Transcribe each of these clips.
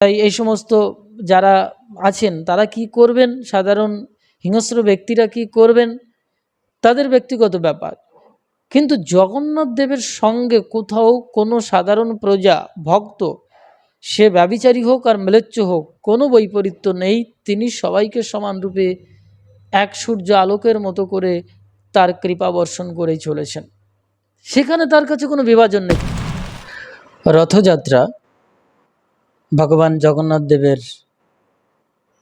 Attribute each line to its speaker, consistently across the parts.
Speaker 1: তাই এই সমস্ত যারা আছেন, তারা কি করবেন? সাধারণ হিংস্র ব্যক্তিরা কি করবেন? তাদের ব্যক্তিগত ব্যাপার। কিন্তু জগন্নাথ দেবের সঙ্গে কোথাও কোনো সাধারণ প্রজা, ভক্ত, সে ব্যবিচারী হোক আর ম্লেচ্ছ হোক, কোনো বৈপরীত্য নেই। তিনি সবাইকে সমানরূপে এক সূর্য আলোকের মতো করে তার কৃপা বর্ষণ করেই চলেছেন। সেখানে তার কাছে কোনো বিভাজন নেই। রথযাত্রা ভগবান জগন্নাথ দেবের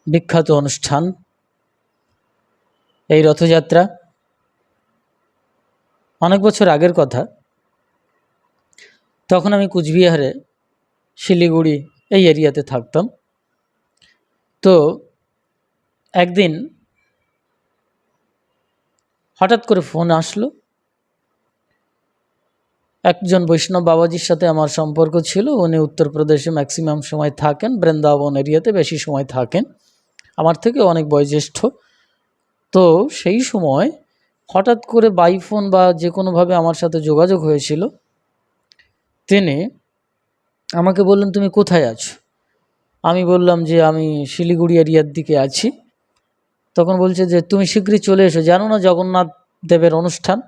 Speaker 1: বিখ্যাত অনুষ্ঠান, এই রথযাত্রা। অনেক বছর আগের কথা। তখন আমি কুচবিহারে শিলিগুড়ি এই এরিয়াতে থাকতাম। তো একদিন হঠাৎ করে ফোন আসলো একজন বৈষ্ণব বাবাজির সাথে আমার সম্পর্ক ছিল। উনি উত্তরপ্রদেশে ম্যাক্সিমাম সময় থাকেন, বৃন্দাবন এরিয়াতে বেশি সময় থাকেন। আমার থেকে অনেক বয়োজ্যেষ্ঠ। তো সেই সময় হঠাৎ করে বাইফোন বা যে কোনোভাবে আমার সাথে যোগাযোগ হয়েছিল। তিনি আমাকে বললেন, তুমি কোথায় আছো? আমি বললাম যে, আমি শিলিগুড়ি এরিয়ার দিকে আছি। তখন বলছে যে, তুমি শীঘ্রই চলে এসো। জানো না জগন্নাথ দেবের অনুষ্ঠান।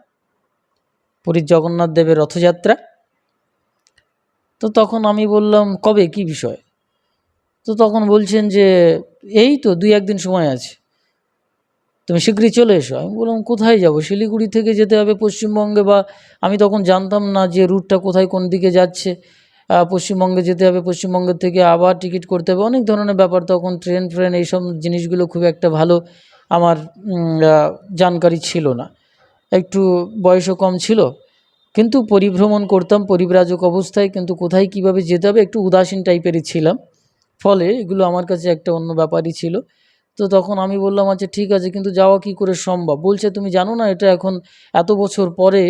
Speaker 1: পুরীর জগন্নাথ দেবের রথযাত্রা। তো তখন আমি বললাম, কবে? কি বিষয়? তো তখন বলছেন যে, এই তো দুই একদিন সময় আছে। তুমি শীঘ্রই চলে এসো। আমি বললাম, কোথায় যাব? শিলিগুড়ি থেকে যেতে হবে পশ্চিমবঙ্গে বা আমি তখন জানতাম না যে রুটটা কোথায় কোন দিকে যাচ্ছে। পশ্চিমবঙ্গে যেতে হবে পশ্চিমবঙ্গের থেকে আবার টিকিট করতে হবে। অনেক ধরনের ব্যাপার তখন, ট্রেন, ফ্রেন, এইসব জিনিসগুলো খুব একটা ভালো আমার জানকারি ছিল না। একটু বয়সও কম ছিল। কিন্তু পরিভ্রমণ করতাম, পরিব্রাজক অবস্থায়, কিন্তু কোথায় কীভাবে যেতে হবে একটু উদাসীন টাইপেরই ছিলাম। ফলে এগুলো আমার কাছে একটা অন্য ব্যাপারই ছিল। তো তখন আমি বললাম আচ্ছা ঠিক আছে, কিন্তু যাওয়া কি করে সম্ভব? বলছে, তুমি জানো না, এটা এখন এত বছর পরে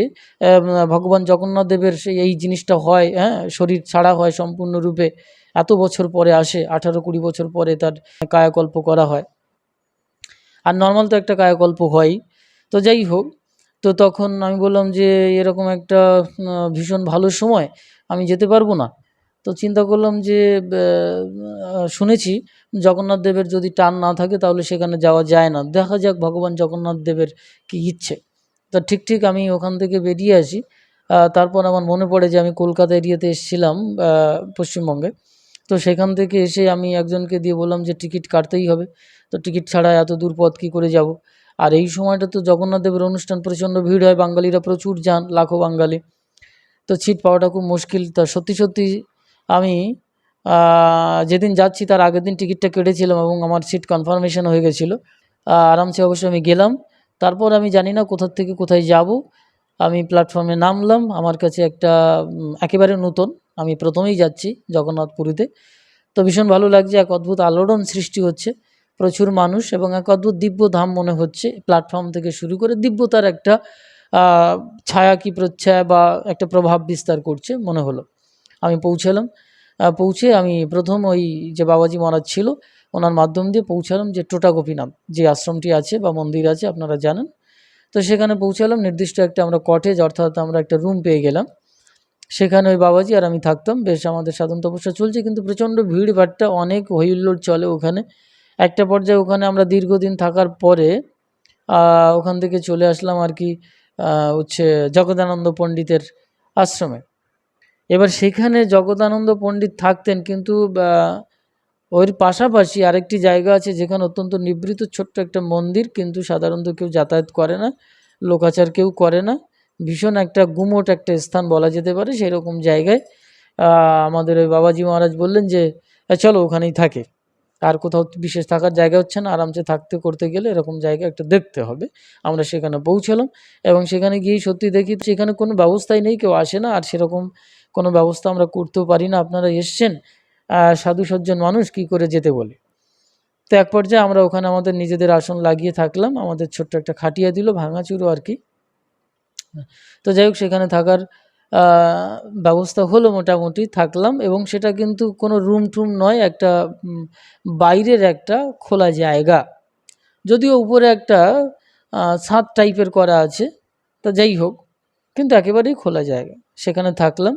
Speaker 1: ভগবান জগন্নাথ দেবের সেই, এই জিনিসটা হয় হ্যাঁ শরীর ছাড়া হয় সম্পূর্ণরূপে, এত বছর পরে আসে, আঠারো কুড়ি বছর পরে তার কায়াকল্প করা হয়। আর নর্মাল তো একটা কায়াকল্প হয়ই। তো যাই হোক তো তখন আমি বললাম যে, এরকম একটা ভীষণ ভালো সময়, আমি যেতে পারব না। তো চিন্তা করলাম যে শুনেছি জগন্নাথ দেবের যদি টান না থাকে, তাহলে সেখানে যাওয়া যায় না। দেখা যাক ভগবান জগন্নাথ দেবের কী ইচ্ছে। তো ঠিক ঠিক আমি ওখান থেকে বেরিয়ে আসি। তারপর আমার মনে পড়ে যে, আমি কলকাতা এরিয়াতে এসেছিলাম পশ্চিমবঙ্গে। তো সেখান থেকে এসে আমি একজনকে দিয়ে বললাম যে, টিকিট কাটতেই হবে। তো টিকিট ছাড়া এত দূর পথ কী করে যাব? আর এই সময়টা তো জগন্নাথ দেবের অনুষ্ঠান, প্রচণ্ড ভিড় হয়, বাঙালিরা প্রচুর যান, লাখো বাঙালি। তো সিট পাওয়াটা খুব মুশকিল। তা সত্যি সত্যি আমি যেদিন যাচ্ছি তার আগের দিন টিকিটটা কেটেছিলাম এবং আমার সিট কনফার্মেশন হয়ে গেছিল। আরামসে অবশ্য আমি গেলাম। তারপর আমি জানি না কোথা থেকে কোথায় যাব। আমি প্ল্যাটফর্মে নামলাম। আমার কাছে একটা একেবারে নতুন, আমি প্রথমেই যাচ্ছি জগন্নাথ পুরীতে তো ভীষণ ভালো লাগছে, এক অদ্ভুত আলোড়ন সৃষ্টি হচ্ছে। প্রচুর মানুষ এবং এক অদ্ভুত দিব্য ধাম মনে হচ্ছে। প্ল্যাটফর্ম থেকে শুরু করে দিব্যতার একটা ছায়া কি প্রচ্ছায়া বা একটা প্রভাব বিস্তার করছে মনে হলো। আমি পৌঁছালাম। পৌঁছে আমি প্রথম ওই যে বাবাজি মহারাজ ছিল, ওনার মাধ্যম দিয়ে পৌঁছালাম যে টোটা গোপীনাথ যে আশ্রমটি আছে বা মন্দির আছে, আপনারা জানেন। তো সেখানে পৌঁছালাম, নির্দিষ্ট একটা আমরা কটেজ অর্থাৎ আমরা একটা রুম পেয়ে গেলাম। সেখানে ওই বাবাজি আর আমি থাকতাম। বেশ আমাদের সাধন তপস্যা চলছে, কিন্তু প্রচণ্ড ভিড়, ভাট্টা অনেক হইহুল্লোড় চলে ওখানে। একটা পর্যায়ে ওখানে আমরা দীর্ঘদিন থাকার পরে ওখান থেকে চলে আসলাম আর কি হচ্ছে জগদানন্দ পণ্ডিতের আশ্রমে। এবার সেখানে জগদানন্দ পণ্ডিত থাকতেন কিন্তু ওর পাশাপাশি আরেকটি জায়গা আছে যেখানে অত্যন্ত নিবৃত ছোট্ট একটা মন্দির, কিন্তু সাধারণত কেউ যাতায়াত করে না, লোকাচার কেউ করে না। ভীষণ একটা গুমোট একটা স্থান বলা যেতে পারে সেরকম জায়গায় আমাদের ওই বাবাজি মহারাজ বললেন যে চলো ওখানেই থাকে। আর কোথাও বিশেষ থাকার জায়গা হচ্ছে না। আরামসে থাকতে, করতে গেলে এরকম জায়গা একটা দেখতে হবে। আমরা সেখানে পৌঁছালাম এবং সেখানে গিয়েই সত্যি দেখি সেখানে কোনো ব্যবস্থাই নেই, কেউ আসে না। আর সেরকম কোনো ব্যবস্থা আমরা করতেও পারি না। আপনারা এসছেন সাধু সজ্জন মানুষ কি করে যেতে বলে? তো এক পর্যায়ে আমরা ওখানে আমাদের নিজেদের আসন লাগিয়ে থাকলাম। আমাদের ছোট্ট একটা খাটিয়া দিল ভাঙাচুরো আর কি। তো যাই হোক, সেখানে থাকার ব্যবস্থা হলো মোটামুটি, থাকলাম এবং সেটা কিন্তু কোনো রুম টুম নয়, একটা বাইরের একটা খোলা জায়গা। যদিও উপরে একটা ছাদ টাইপের করা আছে, তা যাই হোক, কিন্তু একেবারেই খোলা জায়গা, সেখানে থাকলাম।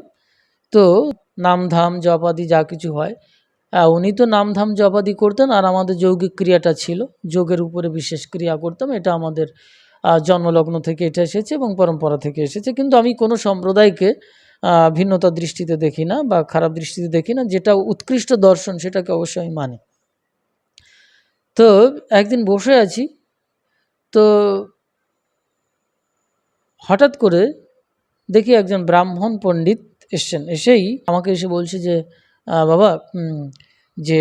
Speaker 1: তো নাম ধাম জপ আদি যা কিছু হয় উনি তো নামধাম, জপাদি করতেন আর আমাদের যৌগিক ক্রিয়াটা ছিল, যোগের উপরে বিশেষ ক্রিয়া করতাম, এটা আমাদের জন্মলগ্ন থেকে এটা এসেছে এবং পরম্পরা থেকে এসেছে। কিন্তু আমি কোনো সম্প্রদায়কে ভিন্নতা দৃষ্টিতে দেখি না বা খারাপ দৃষ্টিতে দেখি না, যেটা উৎকৃষ্ট দর্শন সেটাকে অবশ্যই আমি মানি। তো একদিন বসে আছি, তো হঠাৎ করে দেখি একজন ব্রাহ্মণ পণ্ডিত এসছেন। এসেই আমাকে এসে বলছে যে বাবা যে,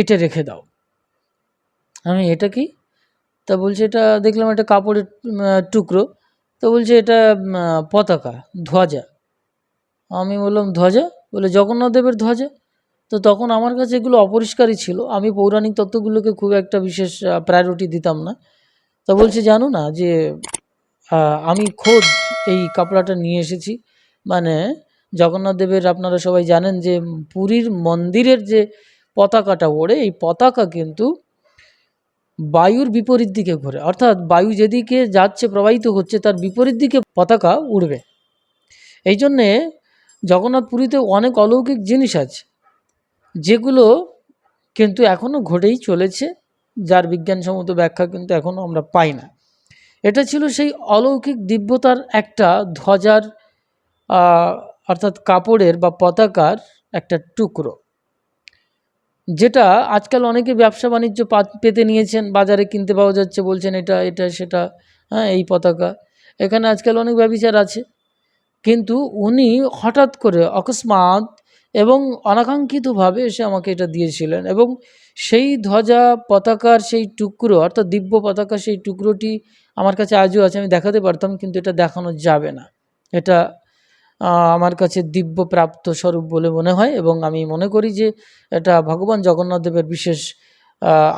Speaker 1: এটা রেখে দাও। আমি, এটা কি? তা বলছে এটা, দেখলাম একটা কাপড়ের টুকরো। তো বলছে এটা পতাকা, ধ্বজা। আমি বললাম, ধ্বজা? বলে, জগন্নাথ দেবের ধ্বজা। তো তখন আমার কাছে এগুলো অপরিষ্কারই ছিল। আমি পৌরাণিক তত্ত্বগুলোকে খুব একটা বিশেষ প্রায়োরিটি দিতাম না। তা বলছে, জানো না যে আমি খোদ এই কাপড়াটা নিয়ে এসেছি। মানে জগন্নাথ দেবের, আপনারা সবাই জানেন যে, পুরীর মন্দিরের যে পতাকাটা ওড়ে, এই পতাকা কিন্তু বায়ুর বিপরীত দিকে ঘোরে। অর্থাৎ বায়ু যেদিকে যাচ্ছে, প্রবাহিত হচ্ছে, তার বিপরীত দিকে পতাকা উড়বে। এই জন্যে জগন্নাথ পুরীতে অনেক অলৌকিক জিনিস আছে, যেগুলো কিন্তু এখনও ঘটেই চলেছে, যার বিজ্ঞানসম্মত ব্যাখ্যা কিন্তু এখনও আমরা পাই না। এটা ছিল সেই অলৌকিক দিব্যতার একটা ধ্বজার অর্থাৎ কাপড়ের বা পতাকার একটা টুকরো। যেটা আজকাল অনেকে ব্যবসা বাণিজ্য পেতে নিয়েছেন, বাজারে কিনতে পাওয়া যাচ্ছে, বলছেন এটা এটা, সেটা হ্যাঁ এই পতাকা। এখানে আজকাল অনেক ব্যবচার আছে। কিন্তু উনি হঠাৎ করে অকস্মাৎ এবং অনাকাঙ্ক্ষিতভাবে এসে আমাকে এটা দিয়েছিলেন এবং সেই ধ্বজা পতাকার সেই টুকরো, অর্থাৎ দিব্য পতাকা সেই টুকরোটি আমার কাছে আজও আছে, আমি দেখাতে পারতাম, কিন্তু এটা দেখানো যাবে না। এটা আমার কাছে দিব্য প্রাপ্ত স্বরূপ বলে মনে হয় এবং আমি মনে করি যে এটা ভগবান জগন্নাথ দেবের বিশেষ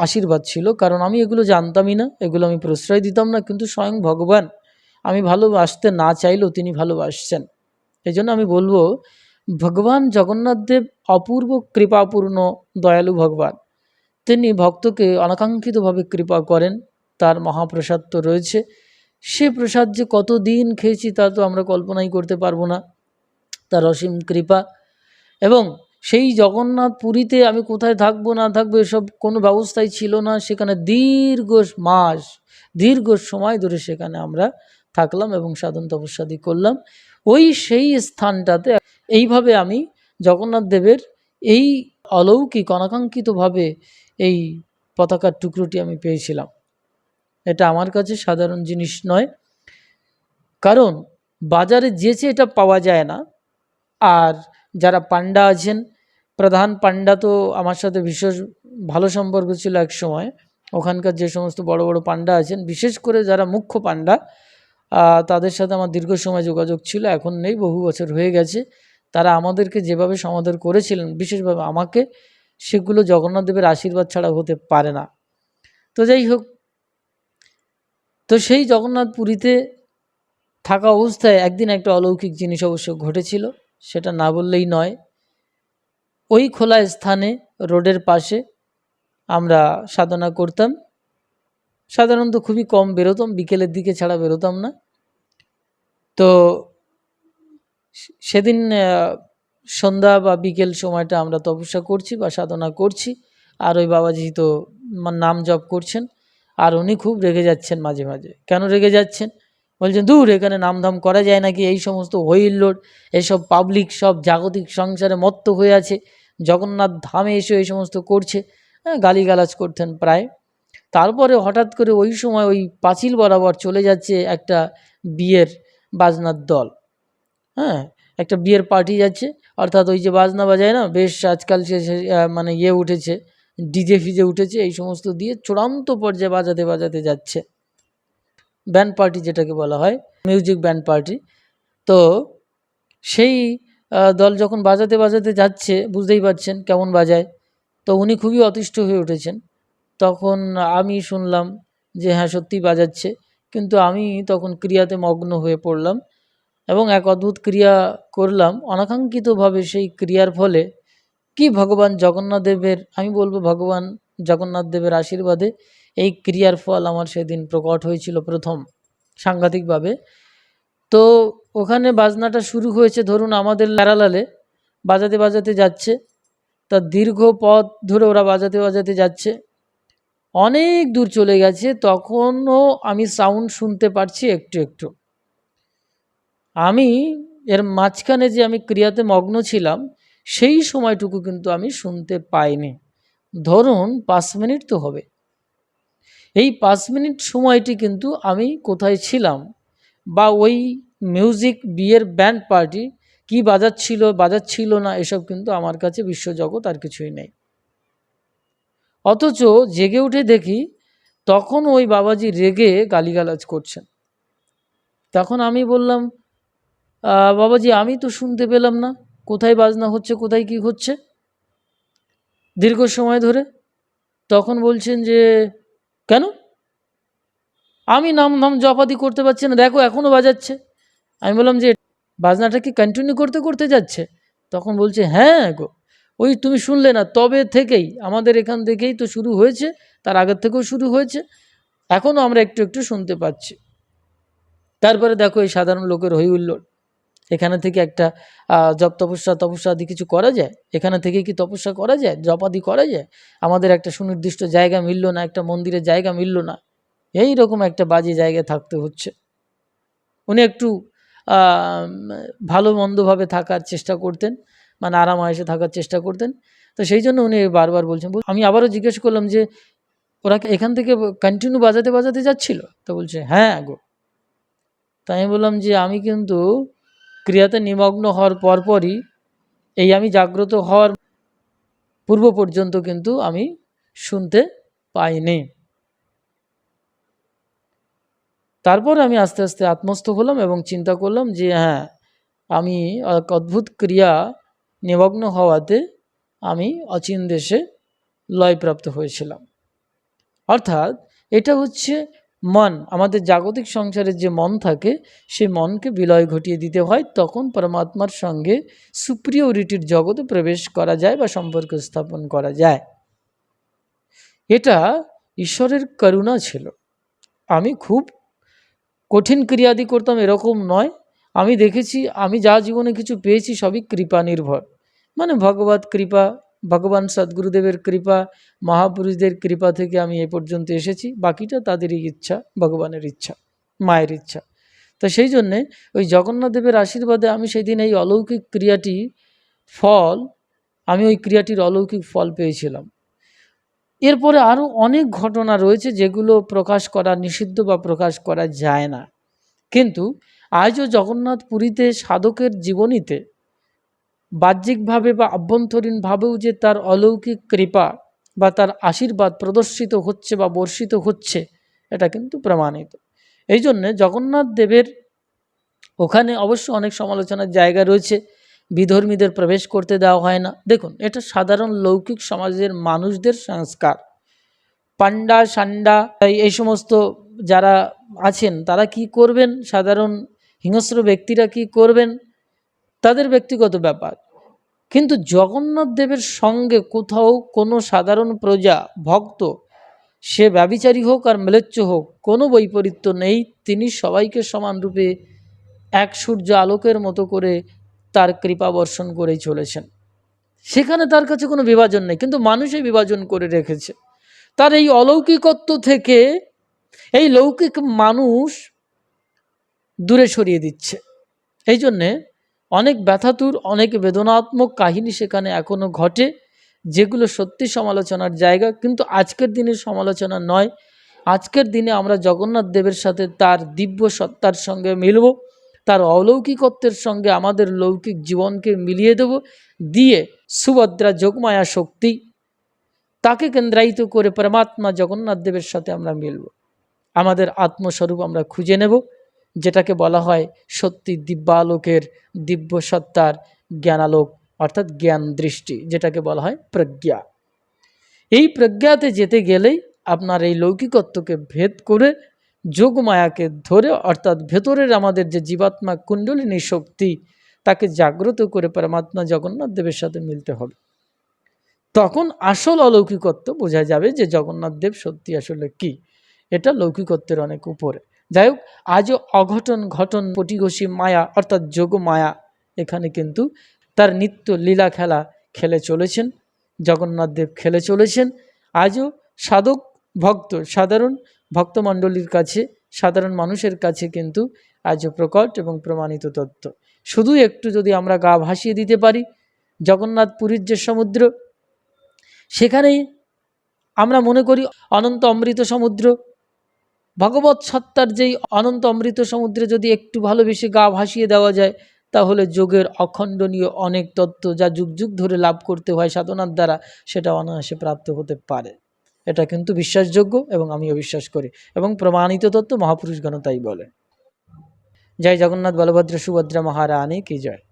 Speaker 1: আশীর্বাদ ছিল। কারণ আমি এগুলো জানতামই না, এগুলো আমি প্রশ্রয় দিতাম না, কিন্তু স্বয়ং ভগবান আমি ভালোবাসতে না চাইলেও তিনি ভালোবাসছেন। এই জন্য আমি বলব, ভগবান জগন্নাথ দেব অপূর্ব কৃপাপূর্ণ, দয়ালু ভগবান। তিনি ভক্তকে অনাকাঙ্ক্ষিতভাবে কৃপা করেন, তার মহাপ্রসাদ তো রয়েছে। সে প্রসাদ যে কতদিন খেয়েছি তা তো আমরা কল্পনাই করতে পারব না। তার অসীম কৃপা। এবং সেই জগন্নাথ পুরীতে আমি কোথায় থাকব না থাকব এসব কোনো ব্যবস্থাই ছিল না। সেখানে দীর্ঘ মাস, দীর্ঘ সময় ধরে সেখানে আমরা থাকলাম এবং সাধন তপস্যাদি করলাম। ওই সেই স্থানটাতে এইভাবে আমি জগন্নাথ দেবের এই অলৌকিক, অনাকাঙ্ক্ষিতভাবে এই পতাকার টুকরোটি আমি পেয়েছিলাম। এটা আমার কাছে সাধারণ জিনিস নয়। কারণ বাজারে যেচে এটা পাওয়া যায় না, আর যারা পান্ডা আছেন, প্রধান পান্ডা তো আমার সাথে বিশেষ ভালো সম্পর্ক ছিল এক সময়। ওখানকার যে সমস্ত বড় বড় পান্ডা আছেন, বিশেষ করে যারা মুখ্য পান্ডা তাদের সাথে আমার দীর্ঘ সময় যোগাযোগ ছিল, এখন নেই, বহু বছর হয়ে গেছে। তারা আমাদেরকে যেভাবে সমাদর করেছিলেন, বিশেষভাবে আমাকে, সেগুলো জগন্নাথ দেবের আশীর্বাদ ছাড়া হতে পারে না। তো যাই হোক তো সেই জগন্নাথ পুরীতে থাকা অবস্থায় একদিন একটা অলৌকিক জিনিস অবশ্য ঘটেছিল, সেটা না বললেই নয়। ওই খোলা স্থানে, রোডের পাশে আমরা সাধনা করতাম। সাধারণত খুবই কম বেরোতাম, বিকেলের দিকে ছাড়া বেরোতাম না। তো সেদিন সন্ধ্যা বা বিকেল সময়টা আমরা তপস্যা করছি বা সাধনা করছি। আর ওই বাবাজি তো নাম জপ করছেন। আর উনি খুব রেগে যাচ্ছেন মাঝে মাঝে। কেন রেগে যাচ্ছেন? বলছেন দূর এখানে নামধাম করা যায় নাকি? এই সমস্ত হইল্লোড এসব পাবলিক সব জাগতিক সংসারে মত্ত হয়ে আছে। জগন্নাথ ধামে এসে এই সমস্ত করছে। হ্যাঁ গালিগালাজ করতেন প্রায়। তারপরে হঠাৎ করে ওই সময় ওই পাঁচিল বরাবর চলে যাচ্ছে একটা বিয়ের বাজনার দল। হ্যাঁ একটা বিয়ের পার্টি যাচ্ছে। অর্থাৎ ওই যে বাজনা বাজায় না বেশ আজকাল সে সে, মানে ইয়ে উঠেছে। ডিজে ফিজে উঠেছে, এই সমস্ত দিয়ে চূড়ান্ত পর্যায়ে বাজাতে বাজাতে যাচ্ছে। ব্যান্ড পার্টি যেটাকে বলা হয়, মিউজিক ব্যান্ড পার্টি। তো সেই দল যখন বাজাতে বাজাতে যাচ্ছে, বুঝতেই পারছেন কেমন বাজায়। তো উনি খুবই অতিষ্ঠ হয়ে উঠেছেন। তখন আমি শুনলাম যে হ্যাঁ সত্যিই বাজাচ্ছে। কিন্তু আমি তখন ক্রিয়াতে মগ্ন হয়ে পড়লাম এবং এক অদ্ভুত ক্রিয়া করলাম। অনাকাঙ্ক্ষিতভাবে সেই ক্রিয়ার ফলে কি ভগবান জগন্নাথ দেবের, আমি বলব ভগবান জগন্নাথ দেবের আশীর্বাদে এই ক্রিয়ার ফল আমার সেদিন প্রকট হয়েছিল প্রথম সাংঘাতিকভাবে। তো ওখানে বাজনাটা শুরু হয়েছে ধরুন আমাদের লারালালে বাজাতে বাজাতে যাচ্ছে। তা দীর্ঘ পথ ধরে ওরা বাজাতে বাজাতে যাচ্ছে। অনেক দূর চলে গেছে, তখনও আমি সাউন্ড শুনতে পারছি একটু একটু। আমি এর মাঝখানে যে আমি ক্রিয়াতে মগ্ন ছিলাম সেই সময়টুকু কিন্তু আমি শুনতে পাইনি। ধরুন পাঁচ মিনিট তো হবে। এই পাঁচ মিনিট সময়টি কিন্তু আমি কোথায় ছিলাম? বা ওই মিউজিক বিয়ের ব্যান্ড পার্টি কি বাজাচ্ছিল বাজাচ্ছিল না, এসব কিন্তু আমার কাছে বিশ্বজগৎ আর কিছুই নেই। অথচ জেগে উঠে দেখি তখন ওই বাবাজি রেগে গালিগালাজ করছেন। তখন আমি বললাম বাবাজি, আমি তো শুনতে পেলাম না। কোথায় বাজনা হচ্ছে, কোথায় কি হচ্ছে? দীর্ঘ সময় ধরে তখন বলছেন যে, কেন? আমি নাম নাম জপাদি করতে পারছি না। দেখো এখনও বাজাচ্ছে। আমি বললাম যে, বাজনাটা কি কন্টিনিউ করতে করতে যাচ্ছে? তখন বলছে হ্যাঁ গো। ওই তুমি শুনলে না, তবে থেকেই, আমাদের এখান থেকেই তো শুরু হয়েছে, তার আগের থেকেও শুরু হয়েছে। এখনও আমরা একটু একটু শুনতে পাচ্ছি। তারপরে দেখো, এই সাধারণ লোকের হই হুল্লোড়। এখানে থেকে একটা জপ, তপস্যা তপস্যা আদি কিছু করা যায়? এখানে থেকে কি তপস্যা করা যায়? জপ আদি করা যায়? আমাদের একটা সুনির্দিষ্ট জায়গা মিলল না, একটা মন্দিরের জায়গা মিলল না। এই রকম একটা বাজে জায়গায় থাকতে হচ্ছে। উনি একটু ভালো মন্দভাবে থাকার চেষ্টা করতেন মানে আরাম আয়সে থাকার চেষ্টা করতেন। তো সেই জন্য উনি বারবার বলছেন, বল- আমি আবারও জিজ্ঞেস করলাম যে, ওরা এখান থেকে কন্টিনিউ বাজাতে বাজাতে যাচ্ছিল? তো বলছে হ্যাঁ গো। তাই আমি বললাম যে, আমি কিন্তু ক্রিয়াতে নিমগ্ন হওয়ার পরপরই এই আমি জাগ্রত হওয়ার পূর্ব পর্যন্ত কিন্তু আমি শুনতে পাইনি। তারপর আমি আস্তে আস্তে আত্মস্থ হলাম এবং চিন্তা করলাম যে হ্যাঁ আমি এক অদ্ভুত ক্রিয়া নিমগ্ন হওয়াতে আমি অচিন দেশে লয়প্রাপ্ত হয়েছিলাম। অর্থাৎ এটা হচ্ছে মন, আমাদের জাগতিক সংসারের যে মন থাকে, সেই মনকে বিলয় ঘটিয়ে দিতে হয়, তখন পরমাত্মার সঙ্গে সুপ্রিয়রিটির জগতে প্রবেশ করা যায় বা সম্পর্ক স্থাপন করা যায়। এটা ঈশ্বরের করুণা ছিল। আমি খুব কঠিন ক্রিয়াদি করতাম, এরকম নয়। আমি দেখেছি, আমি যা জীবনে কিছু পেয়েছি, সবই কৃপা নির্ভর। মানে ভগবত কৃপা ভগবান সদ্গুরুদেবের কৃপা, মহাপুরুষদের কৃপা থেকে আমি এ পর্যন্ত এসেছি। বাকিটা তাদেরই ইচ্ছা, ভগবানের ইচ্ছা, মায়ের ইচ্ছা। তো সেই জন্যে ওই জগন্নাথদেবের আশীর্বাদে আমি সেদিন এই অলৌকিক ক্রিয়াটি ফল, আমি ওই ক্রিয়াটির অলৌকিক ফল পেয়েছিলাম। এরপরে আরও অনেক ঘটনা রয়েছে যেগুলো প্রকাশ করা নিষিদ্ধ বা প্রকাশ করা যায় না। কিন্তু আজও জগন্নাথ পুরীতে সাধকের জীবনীতে বাহ্যিকভাবে বা আভ্যন্তরীণভাবেও যে তার অলৌকিক কৃপা বা তার আশীর্বাদ প্রদর্শিত হচ্ছে বা বর্ষিত হচ্ছে, এটা কিন্তু প্রমাণিত। এই জন্যে জগন্নাথ দেবের ওখানে অবশ্য অনেক সমালোচনার জায়গা রয়েছে। বিধর্মীদের প্রবেশ করতে দেওয়া হয় না। দেখুন, এটা সাধারণ লৌকিক সমাজের মানুষদের সংস্কার। পান্ডা সান্ডা এই- এই সমস্ত যারা আছেন, তারা কি করবেন? সাধারণ হিংস্র ব্যক্তিরা কি করবেন? তাদের ব্যক্তিগত ব্যাপার। কিন্তু জগন্নাথ দেবের সঙ্গে কোথাও কোনো সাধারণ প্রজা, ভক্ত, সে ব্যবিচারী হোক আর ম্লেচ্ছ হোক, কোনো বৈপরীত্য নেই। তিনি সবাইকে সমানরূপে এক সূর্য আলোকের মতো করে তার কৃপা বর্ষণ করেই চলেছেন। সেখানে তার কাছে কোনো বিভাজন নেই, কিন্তু মানুষই বিভাজন করে রেখেছে। তার এই অলৌকিকত্ব থেকে এই লৌকিক মানুষ দূরে সরিয়ে দিচ্ছে। এই জন্যে অনেক ব্যথাতুর, অনেক বেদনাত্মক কাহিনী সেখানে এখনও ঘটে, যেগুলো সত্যি সমালোচনার জায়গা। কিন্তু আজকের দিনের সমালোচনা নয়। আজকের দিনে আমরা জগন্নাথ দেবের সাথে তার দিব্য সত্তার সঙ্গে মিলব, তার অলৌকিকত্বের সঙ্গে আমাদের লৌকিক জীবনকে মিলিয়ে দেব, দিয়ে সুভদ্রা যোগমায়া শক্তি, তাকে কেন্দ্রায়িত করে পরমাত্মা জগন্নাথ দেবের সাথে আমরা মিলব। আমাদের আত্মস্বরূপ আমরা খুঁজে নেব। যেটাকে বলা হয় সত্যি দিব্যালোকের দিব্য সত্তার জ্ঞানালোক, অর্থাৎ জ্ঞান দৃষ্টি যেটাকে বলা হয় প্রজ্ঞা। এই প্রজ্ঞাতে যেতে গেলেই আপনার এই লৌকিকত্বকে ভেদ করে যোগমায়াকে ধরে, অর্থাৎ ভেতরের আমাদের যে জীবাত্মা কুণ্ডলিনী শক্তি, তাকে জাগ্রত করে পরমাত্মা জগন্নাথ দেবের সাথে মিলতে হবে। তখন আসল অলৌকিকত্ব বোঝা যাবে যে জগন্নাথ দেব সত্যি আসলে কি? এটা লৌকিকত্বের অনেক উপরে। যাই হোক, আজও অঘটন ঘটন পটিঘষি মায়া, অর্থাৎ যোগ মায়া এখানে কিন্তু তার নিত্য লীলা খেলা খেলে চলেছেন জগন্নাথদেব খেলে চলেছেন। আজও সাধক ভক্ত, সাধারণ ভক্তমণ্ডলীর কাছে, সাধারণ মানুষের কাছে কিন্তু আজও প্রকট এবং প্রমাণিত তত্ত্ব। শুধু একটু যদি আমরা গা ভাসিয়ে দিতে পারি, জগন্নাথ পুরীর যে সমুদ্র, সেখানেই আমরা মনে করি অনন্ত অমৃত সমুদ্র ভগবত সত্তার যেই অনন্ত অমৃত সমুদ্রে যদি একটু ভালোবেসে গা ভাসিয়ে দেওয়া যায়, তাহলে যোগের অখণ্ডনীয় অনেক তত্ত্ব যা যুগ যুগ ধরে লাভ করতে হয় সাধনার দ্বারা, সেটা অনায়াসে প্রাপ্ত হতে পারে। এটা কিন্তু বিশ্বাসযোগ্য এবং আমিও বিশ্বাস করি। এবং প্রমাণিত তত্ত্ব মহাপুরুষগণ তাই বলে। জয় জগন্নাথ বলভদ্র সুভদ্রা মহারানী, কি জয়।